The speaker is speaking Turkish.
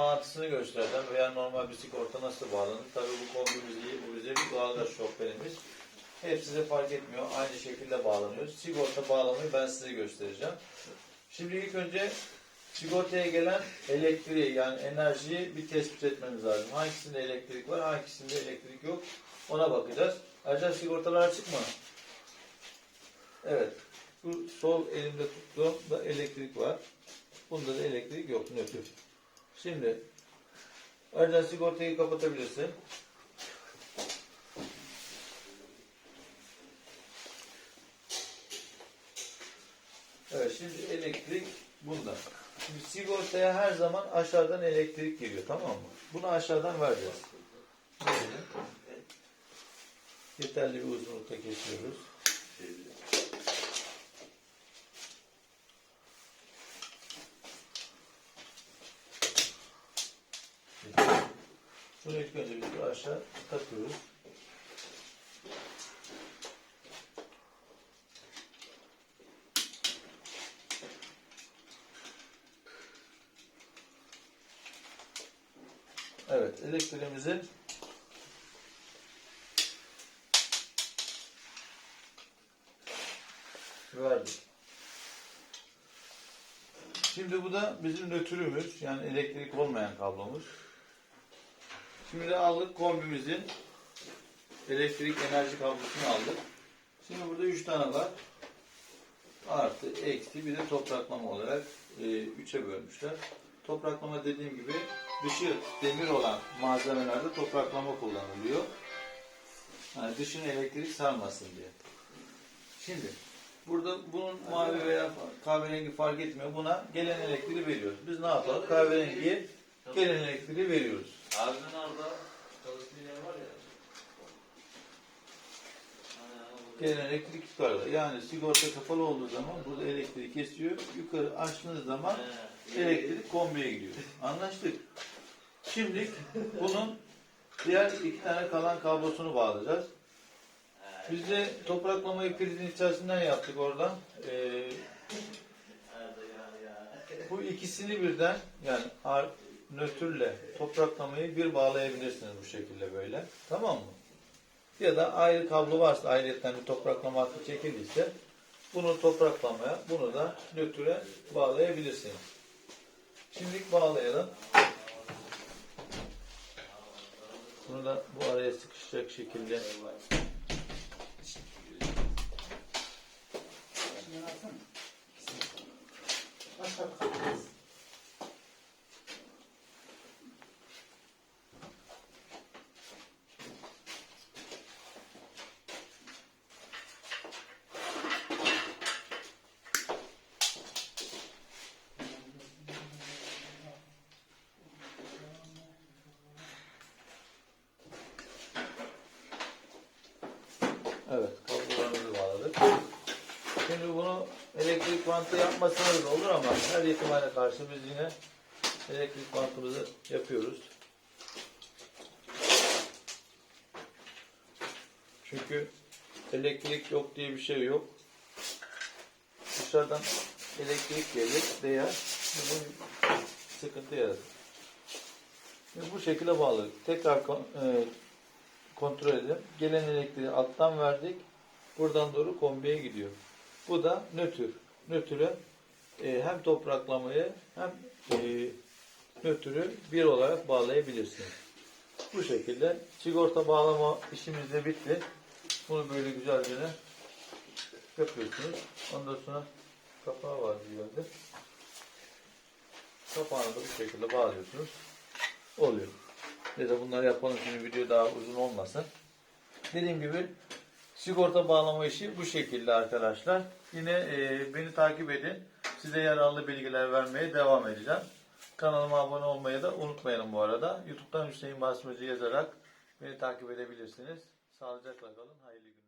bağlantısını göstereceğim veya normal bir sigorta nasıl bağlanır. Tabii bu kombimiz iyi, bu bize bir doğalgaz şoförümüz. Hep size fark etmiyor. Aynı şekilde bağlanıyor. Sigorta bağlamayı ben size göstereceğim. Şimdi ilk önce sigortaya gelen elektriği yani enerjiyi bir tespit etmemiz lazım. Hangisinde elektrik var, hangisinde elektrik yok ona bakacağız. Ayrıca sigortalar açık mı? Evet. Bu sol elimde tuttuğumda elektrik var. Bunda da elektrik yok. Nötr. Şimdi ayrıca sigortayı kapatabilirsin. Evet şimdi elektrik bunda. Şimdi sigortaya her zaman aşağıdan elektrik geliyor tamam mı? Bunu aşağıdan vereceğiz. Yeterli bir uzunlukta kesiyoruz. Bunu ilk önce biz aşağı takıyoruz. Evet, elektriğimizi verdik. Şimdi bu da bizim nötrümüz, yani elektrik olmayan kablomuz. Şimdi de aldık kombimizin elektrik enerji kablosunu aldık. Şimdi burada üç tane var. Artı, eksi, bir de topraklama olarak e, üçe bölmüşler. Topraklama dediğim gibi dışı demir olan malzemelerde topraklama kullanılıyor. Yani dışını elektrik sarmasın diye. Şimdi burada bunun mavi veya kahverengi fark etmiyor. Buna gelen elektriği veriyoruz. Biz ne yapalım? Kahverengiye gelen elektriği veriyoruz. Abimin orada çalıştığı yer var ya. Gelen elektrik yukarıda. Yani sigorta kapalı olduğu zaman burada elektriği kesiyor. Yukarı açtığınız zaman elektrik kombiye gidiyor. Anlaştık. Şimdi bunun diğer iki tane kalan kablosunu bağlayacağız. Biz de topraklamayı prizin içerisinden yaptık oradan. Ee, bu ikisini birden yani ar- nötrle topraklamayı bir bağlayabilirsiniz bu şekilde böyle. Tamam mı? Ya da ayrı kablo varsa ayrıyetten bir topraklama hattı çekildiyse bunu topraklamaya, bunu da nötre bağlayabilirsiniz. Şimdilik bağlayalım. Bunu da bu araya sıkışacak şekilde Evet, kablolarımızı bağladık. Şimdi bunu elektrik bantı yapmasanız da olur ama her ihtimale karşı biz yine elektrik bantımızı yapıyoruz. Çünkü elektrik yok diye bir şey yok. Dışarıdan elektrik gelir, değer. Bu sıkıntı yaratır. Bu şekilde bağladık. Tekrar e, kontrol edelim. Gelen elektriği alttan verdik. Buradan doğru kombiye gidiyor. Bu da nötr. Nötrü e, hem topraklamayı hem e, nötrü bir olarak bağlayabilirsiniz. Bu şekilde sigorta bağlama işimiz de bitti. Bunu böyle güzelce yapıyorsunuz. Ondan sonra kapağı var bir yerde. Kapağını da bu şekilde bağlıyorsunuz. Oluyor. Ya da bunları yapalım şimdi video daha uzun olmasın. Dediğim gibi sigorta bağlama işi bu şekilde arkadaşlar. Yine e, beni takip edin. Size yararlı bilgiler vermeye devam edeceğim. Kanalıma abone olmayı da unutmayalım bu arada. YouTube'dan Hüseyin Basmacı yazarak beni takip edebilirsiniz. Sağlıcakla kalın. Hayırlı